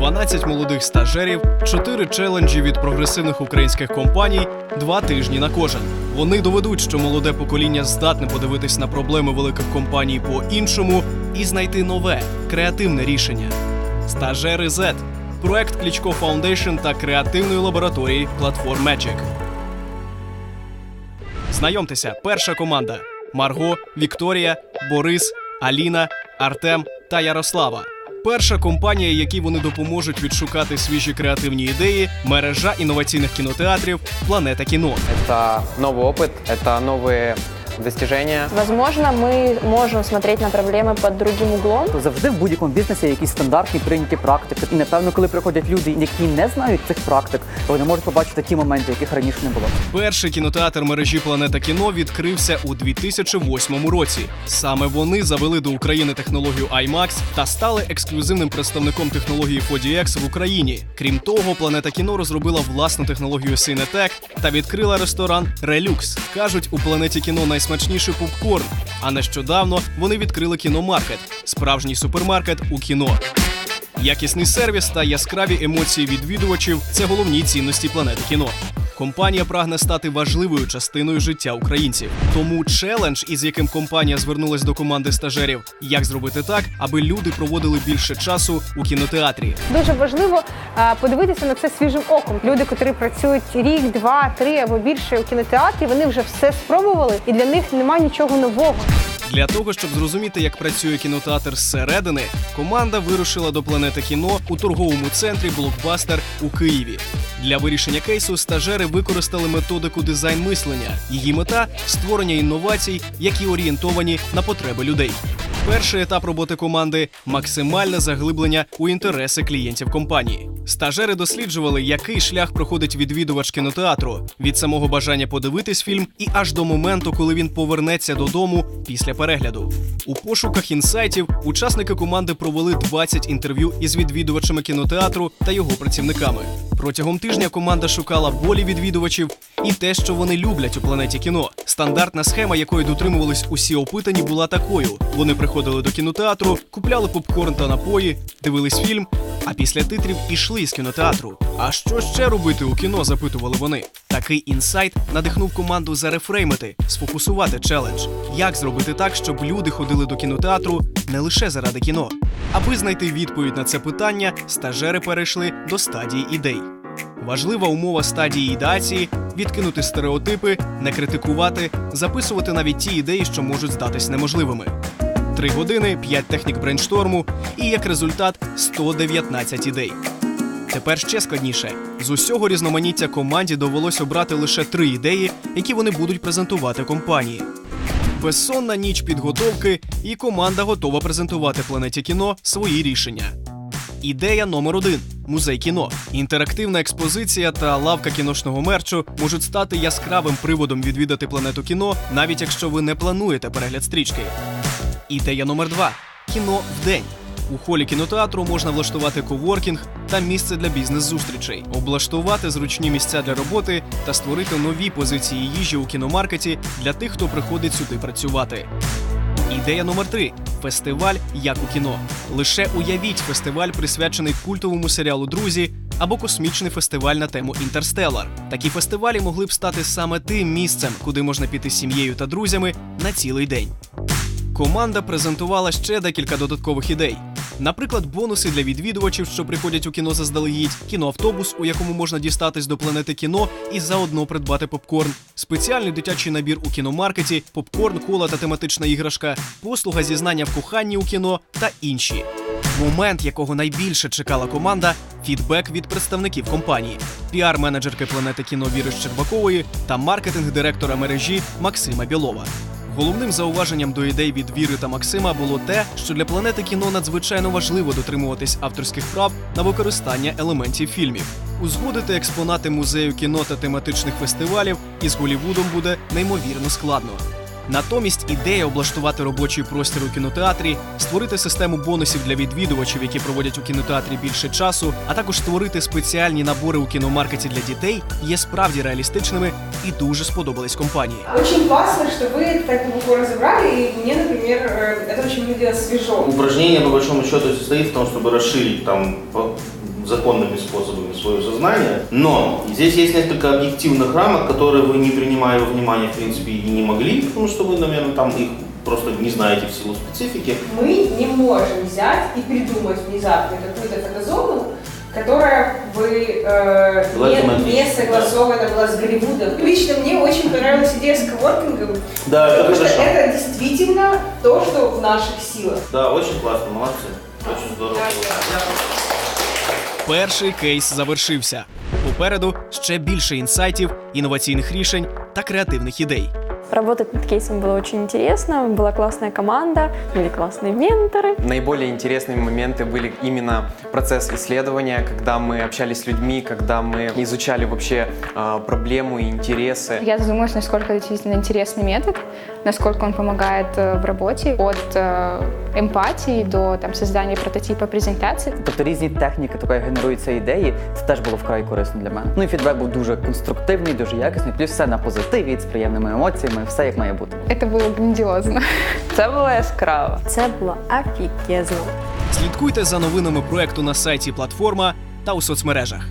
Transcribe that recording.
12 молодих стажерів, 4 челенджі від прогресивних українських компаній, 2 тижні на кожен. Вони доведуть, що молоде покоління здатне подивитись на проблеми великих компаній по-іншому і знайти нове креативне рішення. Стажери Z – проект Клічко Foundation та креативної лабораторії Platform Magic. Знайомтеся, перша команда: Марго, Вікторія, Борис, Аліна, Артем та Ярослава. Перша компанія, якій вони допоможуть відшукати свіжі креативні ідеї, мережа інноваційних кінотеатрів Планета кіно. Это новый опыт, это новые достижения. Возможно, мы можем смотреть на проблемы под другим углом. Завжди в будь-якому бізнесі є якісь стандартні прийняті практики. І напевно, коли приходять люди, які не знають цих практик, вони можуть побачити ті моменти, яких раніше не було. Перший кінотеатр мережі Планета кіно відкрився у 2008 році. Саме вони завели до України технологію IMAX та стали ексклюзивним представником технології 4DX в Україні. Крім того, Планета кіно розробила власну технологію Cinetec та відкрила ресторан Relux. кажуть, у планеті кіно найсмачніший попкорн. А нещодавно вони відкрили кіномаркет справжній супермаркет у кіно. Якісний сервіс та яскраві емоції відвідувачів це головні цінності планети кіно. Компанія прагне стати важливою частиною життя українців. Тому челендж, із яким компанія звернулась до команди стажерів, як зробити так, аби люди проводили більше часу у кінотеатрі. Дуже важливо подивитися на це свіжим оком. Люди, котрі працюють рік, два, три або більше у кінотеатрі, вони вже все спробували, і для них немає нічого нового. Для того, щоб зрозуміти, як працює кінотеатр зсередини, команда вирушила до планети кіно у торговому центрі Блокбастер у Києві. Для вирішення кейсу стажери використали методику дизайн мислення. Її мета створення інновацій, які орієнтовані на потреби людей. Перший етап роботи команди максимальне заглиблення у інтереси клієнтів компанії. Стажери досліджували, який шлях проходить відвідувач кінотеатру від самого бажання подивитись фільм і аж до моменту, коли він повернеться додому після перегляду. У пошуках інсайтів учасники команди провели 20 інтерв'ю із відвідувачами кінотеатру та його працівниками. Протягом тижня команда шукала болі відвідувачів і те, що вони люблять у планеті кіно. Стандартна схема, якої дотримувались усі опитані, була такою: вони приходили до кінотеатру, купляли попкорн та напої, дивились фільм, а після титрів ішли з кінотеатру. А що ще робити у кіно? запитували вони. Такий інсайт надихнув команду зарефреймити, сфокусувати челендж. Як зробити так, щоб люди ходили до кінотеатру не лише заради кіно? Аби знайти відповідь на це питання, стажери перейшли до стадії ідей. Важлива умова стадії ідеації відкинути стереотипи, не критикувати, записувати навіть ті ідеї, що можуть здатись неможливими. Три години, п'ять технік брейншторму і як результат 119 ідей. Тепер ще складніше. З усього різноманіття команді довелось обрати лише три ідеї, які вони будуть презентувати компанії. Безсонна ніч підготовки, і команда готова презентувати планеті кіно свої рішення. Ідея номер один музей кіно. Інтерактивна експозиція та лавка кіношного мерчу можуть стати яскравим приводом відвідати планету кіно, навіть якщо ви не плануєте перегляд стрічки. Ідея номер два кіно вдень. У холі кінотеатру можна влаштувати коворкінг та місце для бізнес-зустрічей, облаштувати зручні місця для роботи та створити нові позиції їжі у кіномаркеті для тих, хто приходить сюди працювати. Ідея номер три фестиваль як у кіно. Лише уявіть фестиваль, присвячений культовому серіалу Друзі або космічний фестиваль на тему Інтерстелар. Такі фестивалі могли б стати саме тим місцем, куди можна піти з сім'єю та друзями на цілий день. Команда презентувала ще декілька додаткових ідей. Наприклад, бонуси для відвідувачів, що приходять у кіно заздалегідь, кіноавтобус, у якому можна дістатись до планети кіно і заодно придбати попкорн, спеціальний дитячий набір у кіномаркеті, попкорн, кола та тематична іграшка, послуга зізнання в коханні у кіно та інші. Момент, якого найбільше чекала команда фідбек від представників компанії, піар-менеджерки планети кіно Віри Щербакової та маркетинг-директора мережі Максима Білова. Головним зауваженням до ідей від Віри та Максима було те, що для планети кіно надзвичайно важливо дотримуватись авторських прав на використання елементів фільмів. Узгодити експонати музею кіно та тематичних фестивалів із Голівудом буде неймовірно складно. Натомість ідея облаштувати робочий простір у кінотеатрі, створити систему бонусів для відвідувачів, які проводять у кінотеатрі більше часу, а також створити спеціальні набори у кіномаркеті для дітей, є справді реалістичними і дуже сподобались компанії. Очень классно, что вы это так глубоко разобрали, и мне, например, э, это очень выглядело свежо. Упражнение, по большому счету, состоит в том, чтобы расширить там по- законными способами свое сознание. Но здесь есть несколько объективных рамок, которые вы, не принимая во внимание, в принципе, и не могли, потому что вы, наверное, там их просто не знаете в силу специфики. Мы не можем взять и придумать внезапно какую-то фотозону, которая бы э, не, не согласована была с Голливудом. Лично мне очень понравилась идея с коворкингом, Да, это потому что хорошо. это действительно то, что в наших силах. Да, очень классно, молодцы. Очень здорово. Перший кейс завершився. Попереду ще більше інсайтів, інноваційних рішень та креативних ідей. Работать над кейсом было очень интересно, была классная команда, были классные менторы. Наиболее интересные моменты были именно процесс исследования, когда мы общались с людьми, когда мы изучали вообще а, проблему и интересы. Я задумалась, насколько это действительно интересный метод, насколько он помогает э, в работе, от э, эмпатии до там, создания прототипа презентации. Тобто різні техніки такої генеруються ідеї, це теж було вкрай корисно для мене. Ну і фідбек був дуже конструктивний, дуже якісний, плюс все на позитиві, з приємними емоціями, Все як має бути. Це було грандіозно. Це було яскраво. Це було афікезно. Слідкуйте за новинами проекту на сайті Платформа та у соцмережах.